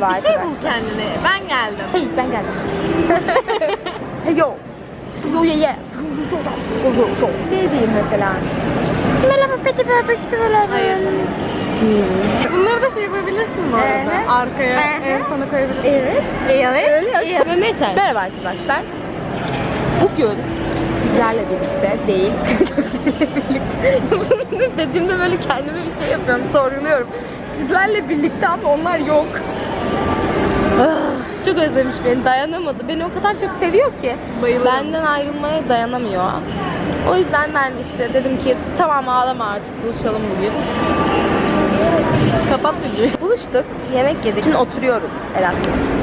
Merhaba Bir şey bul arkadaşlar. kendine. Ben geldim. Hey ben geldim. hey yo. Yo ye ye. Yo yo yo. Şey diyeyim mesela. Merhaba peki böyle Hayır. Bunları da şey yapabilirsin bu arada. Ee? Arkaya Ee? en sona koyabilirsin. Evet. Evet. Öyle. Neyse. Merhaba arkadaşlar. Bugün sizlerle birlikte değil, gözleriyle birlikte. Bunu dediğimde böyle kendime bir şey yapıyorum, sorguluyorum. Sizlerle birlikte ama onlar yok. Ah, Çok özlemiş beni, dayanamadı. Beni o kadar çok seviyor ki. Bayılırım. Benden ayrılmaya dayanamıyor. O yüzden ben işte dedim ki tamam ağlama artık buluşalım bugün. Kapat videoyu. Buluştuk, yemek yedik. Şimdi oturuyoruz Eren.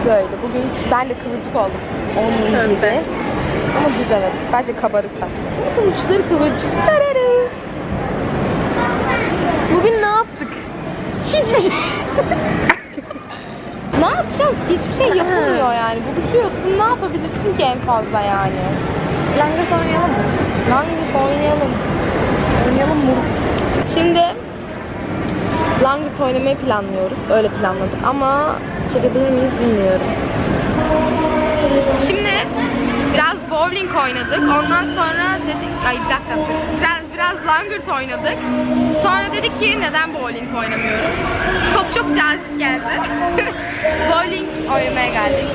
Böyle. Bugün ben de kıvırcık oldum. Onun Sözde. gibi. Ama düz evet. Sadece kabarık saçlar. Bakın uçları kıvırcık. Tararı. Bugün ne yaptık? Hiçbir şey. Ne yapacağız? Hiçbir şey yapılmıyor yani. Buluşuyorsun. Ne yapabilirsin ki en fazla yani? Langırt oynayalım mı? Langırt oynayalım. Oynayalım mı? Şimdi Langırt oynamayı planlıyoruz. Öyle planladık ama çekebilir miyiz bilmiyorum. Şimdi biraz bowling oynadık. Ondan sonra dedik, ay bir dakika. Biraz, biraz Langırt oynadık. Sonra dedik ki neden bowling oynamıyoruz? Çok cazip geldi. bowling oynamaya geldik.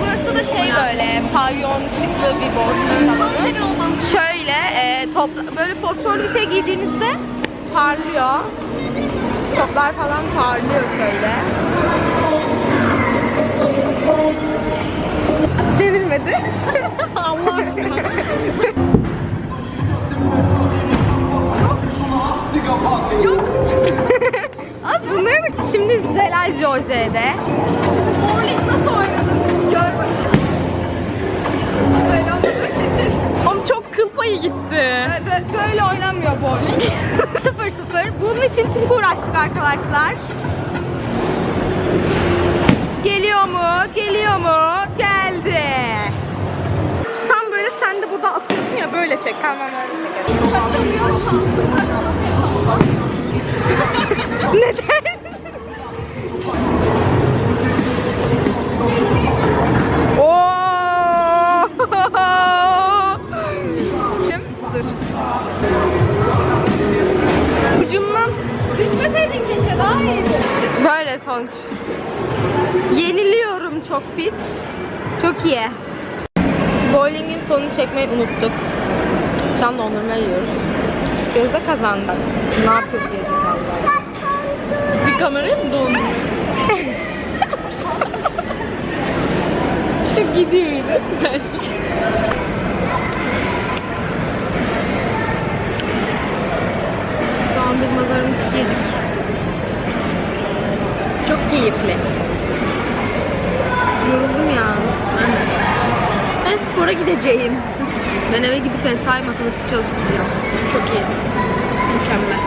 Burası da şey böyle pavyon ışıklı bir bowling salonu. Şöyle e, top böyle fosforlu bir şey giydiğinizde parlıyor. Toplar falan parlıyor şöyle. Devirmedi. Allah aşkına. Şimdi Zelal Joje'de. Şimdi bowling nasıl oynanır gör bakayım. Böyle olmadı kesin. Oğlum çok kıl payı gitti. Bö- bö- Böyle oynanmıyor bowling. 0-0. Bunun için çok uğraştık arkadaşlar. Geliyor mu? Geliyor mu? Geldi. Tam böyle sen de burada atıyorsun ya böyle çek. Tamam öyle çekelim. Neden? Böyle sonuç. Yeniliyorum çok pis. Çok iyi. Bowling'in sonunu çekmeyi unuttuk. Şu an dondurma yiyoruz. Gözde kazandı. Ne yapıyor bu gerizekalılar? bir kamerayı mı dolmuyor? Çok iyi değil? Dondurmalarımızı yedik. Keyifli. Yoruldum ya. Ben spora gideceğim. Ben eve gidip efsane matematik çalıştıracağım. Çok iyi. Mükemmel.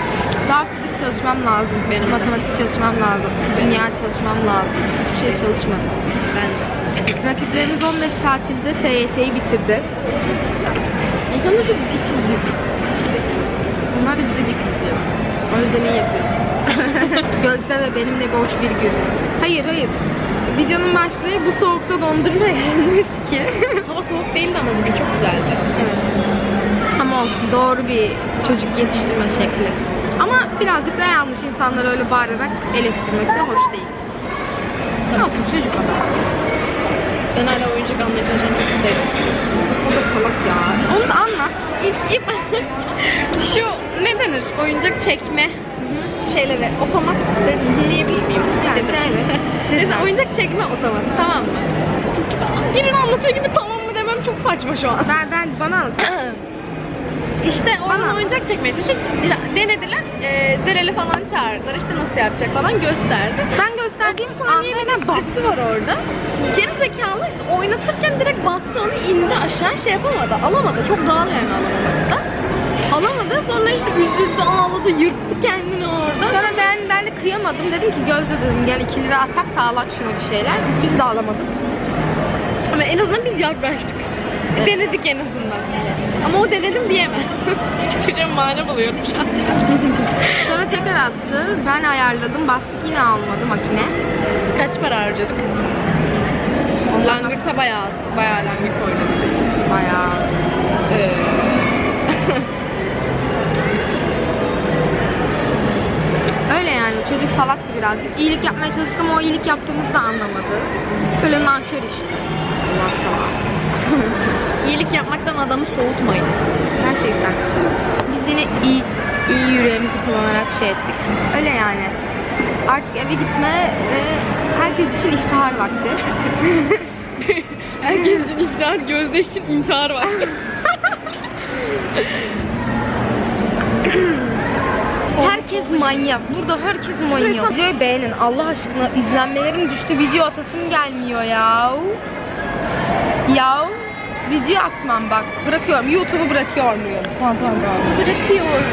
Daha fizik çalışmam lazım. Benim matematik çalışmam lazım. Dünya çalışmam lazım. Hiçbir şey çalışmadım. Ben Rakiplerimiz 15 tatilde TYT'yi bitirdi. İnsanlar çok dikizlik. Onlar da bizi dik tutuyor. O yüzden iyi yapıyoruz. Gözde ve benimle boş bir gün. Hayır hayır. Videonun başlığı bu soğukta dondurma yenmez ki. Hava soğuk değildi ama bugün çok güzeldi. evet. Ama olsun doğru bir çocuk yetiştirme şekli. Ama birazcık da yanlış insanları öyle bağırarak eleştirmesi de hoş değil. Olsun çocuk o da. Ben hala oyuncak almaya çalışan çocuktayım. O da salak ya. Onu da anlat. İlk, ilk şu ne denir? Oyuncak çekme şeyleri, otomat diyebilir miyim? Yani evet. Neyse oyuncak çekme otomatı tamam mı? Birini anlatıyor gibi tamam mı demem çok saçma şu an. Ben, ben bana anlat. İşte Bana. oyuncak çekmeye çalışıyor. Denediler. E, Zerel'i falan çağırdılar. İşte nasıl yapacak falan gösterdi. Ben gösterdiğim saniye anda bir hemen bas. süresi var orada. Geri zekalı oynatırken direkt bastı onu indi aşağı şey yapamadı. Alamadı. Çok doğal yani alamaması da. Alamadı. Sonra işte üzüldü, ağladı, yırttı kendini orada. Sonra ben ben de kıyamadım. Dedim ki Gözde dedim gel 2 lira atak da alak şuna bir şeyler. Biz de alamadık. Ama en azından biz yaklaştık. Denedik en azından. Ama o denedim diyemem. Şey mana buluyorum şu an. Sonra tekrar attı. Ben ayarladım. Bastık yine almadı makine. Kaç para harcadık? Langırta bayağı attık. Bayağı langırt oynadık. Bayağı. Ee, çocuk salaktı birazcık. İyilik yapmaya çalıştık ama o iyilik yaptığımızı da anlamadı. Böyle nankör işte. Allah salak. iyilik yapmaktan adamı soğutmayın. Gerçekten. Biz yine iyi, iyi yüreğimizi kullanarak şey ettik. Öyle yani. Artık eve gitme ve herkes için iftihar vakti. Herkes için iftihar, Gözde için intihar var. Herkes manyak. Burada herkes manyak. Videoyu beğenin. Allah aşkına izlenmelerim düştü. Video atasım gelmiyor ya. Ya video atmam bak. Bırakıyorum. YouTube'u bırakıyor muyum? Tamam tamam tamam. Bırakıyorum.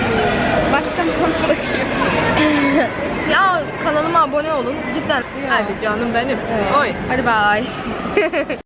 Baştan bana bırakıyorum. Ya kanalıma abone olun. Cidden. Hadi canım benim. Evet. Oy. Hadi bye.